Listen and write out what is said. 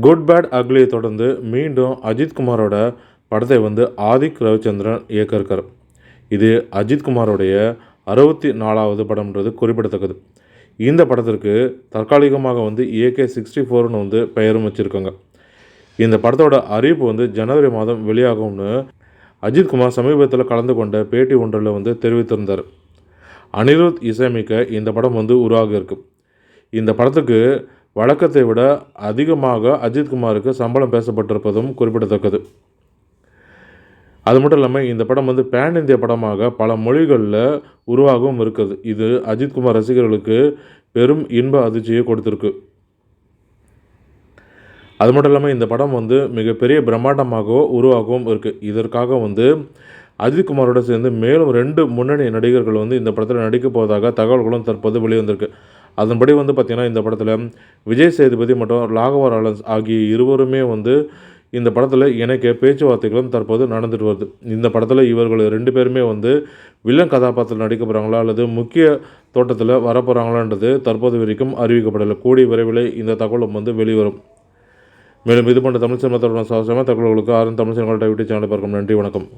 Good bad அக்லியை தொடர்ந்து மீண்டும் அஜித்குமாரோட படத்தை வந்து ஆதிக் ரவிச்சந்திரன் இயக்கருக்கார் இது அஜித்குமாரோடைய அறுபத்தி நாலாவது படம்ன்றது குறிப்பிடத்தக்கது. இந்த படத்திற்கு தற்காலிகமாக வந்து ஏகே சிக்ஸ்டி ஃபோர்னு வந்து பெயரும் வச்சுருக்காங்க. இந்த படத்தோட அறிவிப்பு வந்து ஜனவரி மாதம் வெளியாகும்னு அஜித்குமார் சமீபத்தில் கலந்து கொண்ட பேட்டி ஒன்றில் வந்து தெரிவித்திருந்தார். அனிருத் இசையமைக்க இந்த படம் வந்து உருவாக இந்த படத்துக்கு வழக்கத்தை விட அதிகமாக அஜித்குமாருக்கு சம்பளம் பேசப்பட்டிருப்பதும் குறிப்பிடத்தக்கது. அது மட்டும் இல்லாமல் இந்த படம் வந்து பேன் இந்திய படமாக பல மொழிகளில் உருவாகவும் இருக்குது. இது அஜித்குமார் ரசிகர்களுக்கு பெரும் இன்ப அதிர்ச்சியை கொடுத்துருக்கு. அது மட்டும் இல்லாமல் இந்த படம் வந்து மிகப்பெரிய பிரம்மாண்டமாக உருவாகவும் இருக்குது இதற்காக வந்து அஜித்குமாரோட சேர்ந்து மேலும் ரெண்டு முன்னணி நடிகர்கள் வந்து இந்த படத்தில் நடிக்க போவதாக தகவல்களும் தற்போது வெளிவந்திருக்கு. அதன்படி வந்து பார்த்திங்கன்னா இந்த படத்தில் விஜய் சேதுபதி மற்றும் ராகவா லாரன்ஸ் ஆகிய இருவருமே வந்து இந்த படத்தில் இணைக்க பேச்சுவார்த்தைகளும் தற்போது நடந்துட்டு வருது. இந்த படத்தில் இவர்கள் ரெண்டு பேருமே வந்து வில்லன் கதாபாத்திரம் நடிக்க போகிறாங்களா அல்லது முக்கிய தோட்டத்தில் வரப்போகிறாங்களான்றது தற்போது வரைக்கும் அறிவிக்கப்படலை. கூடிய விரைவில் இந்த தகவலும் வந்து வெளிவரும். மேலும் இது போன்ற தமிழ் சினிமா தொடர்பான தகவல்களுக்கு ஆறும் தமிழ் சினிமா யூடியூப் சேனலை பார்க்கும். நன்றி வணக்கம்.